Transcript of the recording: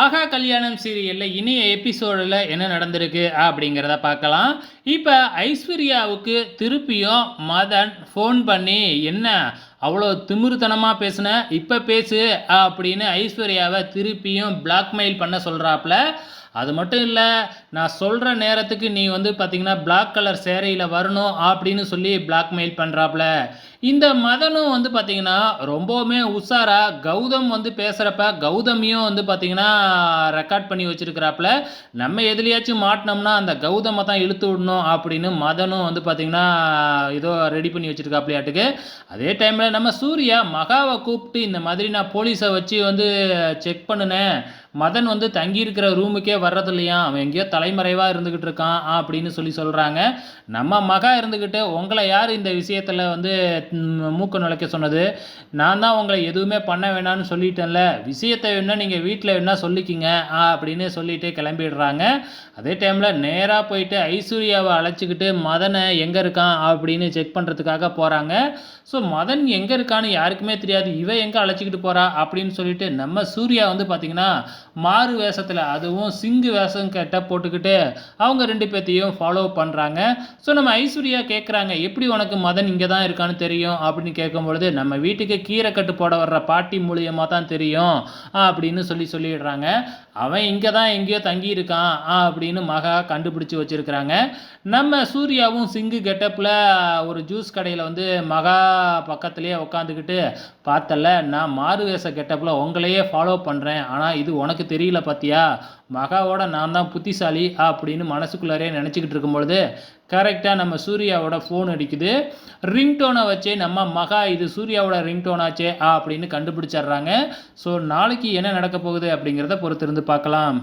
ஆகா கல்யாணம் சீரியலில் இனிய எபிசோடில் என்ன நடந்திருக்கு அப்படிங்கிறத பார்க்கலாம். இப்போ ஐஸ்வர்யாவுக்கு திருப்பியும் மதன் ஃபோன் பண்ணி என்ன அவ்வளோ திமிருத்தனமாக பேசின? இப்போ பேசு அப்படின்னு ஐஸ்வர்யாவை திருப்பியும் பிளாக்மெயில் பண்ண சொல்கிறாப்புல அது மட்டும் இல்லை நான் சொல்கிற நேரத்துக்கு நீ வந்து பார்த்தீங்கன்னா பிளாக் கலர் சேரையில் வரணும் அப்படின்னு சொல்லி பிளாக்மெயில் பண்ணுறாப்புல இந்த மதனும் வந்து பார்த்தீங்கன்னா ரொம்பவுமே உஷாராக கௌதம் வந்து பேசுகிறப்ப கௌதமியும் வந்து பார்த்தீங்கன்னா ரெக்கார்ட் பண்ணி வச்சிருக்கிறாப்புல நம்ம எதுலையாச்சும் மாட்டினோம்னா அந்த கௌதமை தான் இழுத்து விடணும் அப்படின்னு மதனும் வந்து பார்த்தீங்கன்னா ஏதோ ரெடி பண்ணி வச்சுருக்காப்புலையாட்டுக்கு அதே டைமில் நம்ம சூர்யா மகாவை கூப்பிட்டு இந்த மாதிரி நான் போலீஸை வச்சு வந்து செக் பண்ணினேன். மதன் வந்து தங்கியிருக்கிற ரூமுக்கே வர்றது இல்லையா அவன் எங்கேயோ தலைமறைவாக இருந்துக்கிட்டு இருக்கான் அப்படின்னு சொல்லி சொல்கிறாங்க நம்ம மகா இருந்துக்கிட்டு உங்களை யார் இந்த விஷயத்தில் வந்து மூக்க நுழைக்க சொன்னது? நான் தான் உங்களை எதுவுமே பண்ண வேணாம்னு சொல்லிட்டேன்ல. விஷயத்தை வேணால் நீங்கள் வீட்டில் வேணால் சொல்லிக்கிங்க ஆ, அப்படின்னு சொல்லிட்டு கிளம்பிடுறாங்க. அதே டைமில் நேராக போயிட்டு ஐஸ்வர்யாவை அழைச்சிக்கிட்டு மதனை எங்கே இருக்கான் அப்படின்னு செக் பண்ணுறதுக்காக போகிறாங்க ஸோ மதன் எங்கே இருக்கான்னு யாருக்குமே தெரியாது. இவன் எங்கே அழைச்சிக்கிட்டு போகிறா அப்படின்னு சொல்லிட்டு நம்ம சூர்யா வந்து பார்த்திங்கன்னா மாறு வேஷத்தில் அதுவும் சிங்கு வேஷம் கேட்ட போட்டுக்கிட்டு அவங்க ரெண்டு பேர்த்தையும் ஃபாலோ பண்ணுறாங்க ஸோ நம்ம ஐஸ்வர்யா கேட்குறாங்க எப்படி உனக்கு மதன் இங்கே தான் இருக்கான்னு தெரியும்? அப்படின்னு கேட்கும்பொழுது நம்ம வீட்டுக்கு கீரை கட்டு போட வர்ற பாட்டி மூலியமாக தான் தெரியும் அப்படின்னு சொல்லி சொல்லிடுறாங்க. அவன் இங்கே தான் எங்கேயோ தங்கி இருக்கான் அப்படின்னு மகா கண்டுபிடிச்சி வச்சுருக்கிறாங்க. நம்ம சூர்யாவும் சிங்கு கெட்டப்பில் ஒரு ஜூஸ் கடையில் வந்து மகா பக்கத்துலேயே உட்காந்துக்கிட்டு பார்த்தல நான் மாறு வேஷ கெட்டப்பில் உங்களையே ஃபாலோ பண்ணுறேன் ஆனால் இது உனக்கு தெரியல பார்த்தியா மகாவோட நான் தான் புத்திசாலி அப்படின்னு மனசுக்குள்ளாரே நினச்சிக்கிட்டு இருக்கும்பொழுது கரெக்டாக நம்ம சூர்யாவோட ஃபோன் அடிக்குது. ரிங்டோனை வச்சே நம்ம மகா இது சூர்யாவோட ரிங்டோனாச்சே அப்படின்னு கண்டுபிடிச்சிடுறாங்க. ஸோ நாளைக்கு என்ன நடக்க போகுது அப்படிங்கிறத பொறுத்திருந்து பார்க்கலாம்.